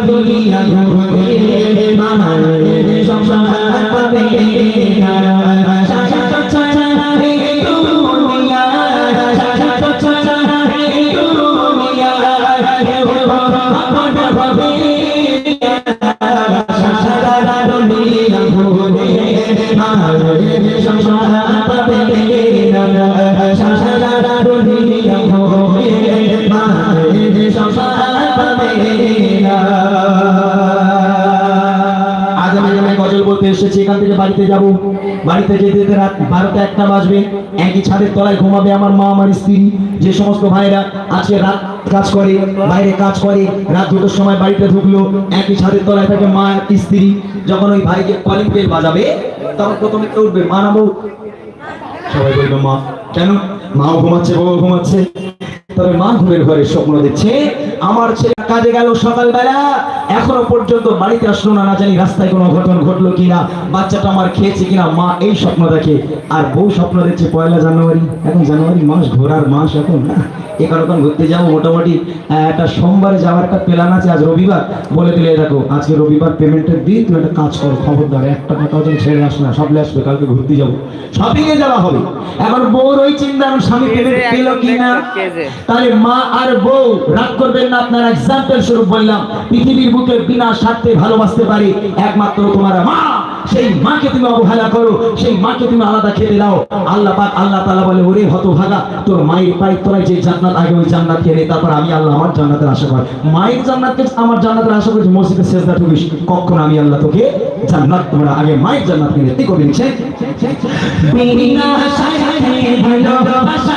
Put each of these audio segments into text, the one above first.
দুনিয়া ভরে মামা সংসার পাবে Hey, hey, hey. বাড়িতে যাব। বাড়িতে যেতে যেতে রাত বারোটা একটা বাজবে। একই ছাদের তলায় ঘুমাবে আমার মা, আমার স্ত্রী, যে সমস্ত ভাইরা আজকে রাত কাজ করে, বাইরে কাজ করে, রাত দুটোর সময় বাড়িতে ঢুকলো, একই ছাদের তলায় থাকে মা, স্ত্রী, যখন ওই ভাইকে কলিং বেল বাজাবে, তখন প্রথমে কে উঠবে? মা না বউ? সবাই বলবে, মা। কেন? মাও ঘুমাচ্ছে বউ ঘুমাচ্ছে। তবে মা ঘুমের ঘরে স্বপ্ন দেখছে আমার ছেলে কাজে গেল সকালবেলা। এখনও পর্যন্ত বাড়িতে আসলো না না জানি রাস্তায় কোনো ঘটনা ঘটলো কিনা। বাচ্চাটা আমার খেয়েছে কিনা মা এই স্বপ্ন দেখে। আর বউ স্বপ্ন দেখছে পয়লা জানুয়ারি। এখন জানুয়ারি মাস ঘোরার মাস এখন না? এখানে ওখানে ঘুরতে যাব মোটামুটি। একটা সোমবারে যাওয়ার একটা প্ল্যান আছে আজ রবিবার। বলে দিলে দেখো আজকে রবিবার পেমেন্টের দিন তুমি একটা কাজ করো খবরদার একটা টাকাও যেন ছেড়ে আস না। সবলে আসবে কালকে ঘুরতে যাব। শপিং এ যাওয়া হবে। এখন বউর ওই চিন্তা স্বামী পেমেন্ট পেল কিনা? তাহলে মা আর বউ রাগ করবেন না আপনার এক্সাম্পল স্বরূপ বললাম, পৃথিবীর বুকে বিনা স্বার্থে ভালোবাসতে পারে, একমাত্র তোমার মা। সেই মাকে তুমি অবহেলা করো, সেই মাকে তুমি আলাদা খেতে দাও। আল্লাহ পাক, আল্লাহ তাআলা বলে, ওরে হতভাগা, তোর মায়ের পায়ের তলায় যে জান্নাত, আগে ওই জান্নাত খেয়ে তারপর আমি আল্লাহ আমার জান্নাতের আশা করি। মায়ের জান্নাতকে আমার জান্নাতের আশা করছি মসজিদে সেজদা ঠুকিস, কখন আমি আল্লাহ তোকে জান্নাত তোমরা আগে মায়ের জান্নাত কিনে কি করবেন সে বিনা সাথে ভালোবাসা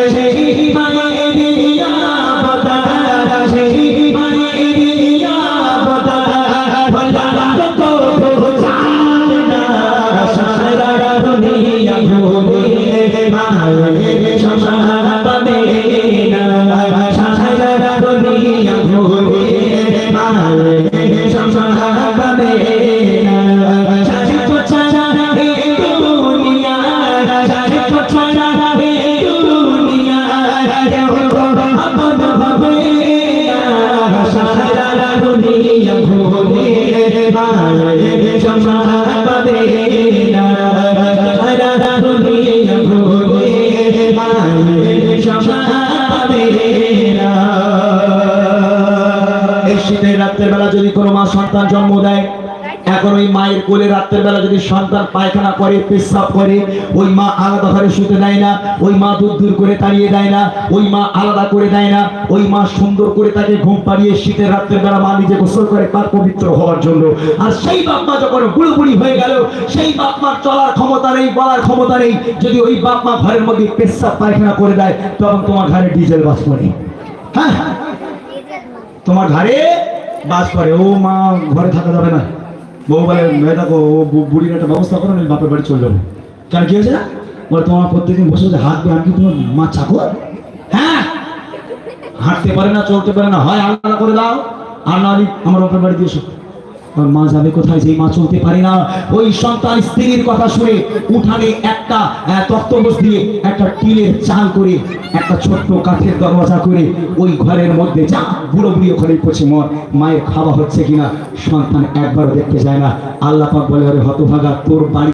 বেলা যদি কোনো মা সন্তান জন্ম দেয় ওই মায়ের কোলে রাত্রের বেলা যদি সন্তান পায়খানা করে, পেশাব করে, ওই মা আলাদা ঘরে শুতে দেয় না, ওই মা দূর দূর করে তাড়িয়ে দেয় না, ওই মা আলাদা করে দেয় না, ওই মা সুন্দর করে তাকে ঘুম পাড়িয়ে শীতের রাত্রের বেলা মা নিজে গোসল করে তার পবিত্র হওয়ার জন্য। আর সেই বাপ মা যখন বুড়ো হয়ে গেল, সেই বাপ মার চলার ক্ষমতা নেই, বলার ক্ষমতা নেই, যদি ওই বাপ মা ঘরের মধ্যে পেশাব পায়খানা করে দেয়, তখন তোমার ঘরে ডিজেল বাস করে হ্যাঁ? তোমার ঘরে বাস করে ও মা, ঘরে থাকা যাবে না। বউ বলে মেয়েটাকে ও বুড়ির একটা ব্যবস্থা করো আমি বাপের বাড়ি চলে যাব। কেন, কি হয়েছে বলে, তোমার প্রত্যেকদিন বসে বসে হাত দিয়ে আমি তোমার মা চাকর? হ্যাঁ? হাঁটতে পারে না, চলতে পারে না, হয় আলাদা করে দাও। আর না আমার বাপের বাড়ি দিয়েছ আর মা যাবে কোথায়? যেই মা চলতে পারে না, ওই সন্তান স্ত্রীর কথা শুনে উঠানে একটা তক্তপোষ দিয়ে একটা টিনের চাল করে, একটা ছোট্ট কাঠের দরওয়াজা করে ওই ঘরের মধ্যে যা বুড়ো বুড়ি ওখানে পড়ছে মর। মায়ের খাওয়া হচ্ছে কিনা, সন্তান একবার দেখতে যায় না। আল্লাহ পাক বলে হতভাগা, তোর বাড়ি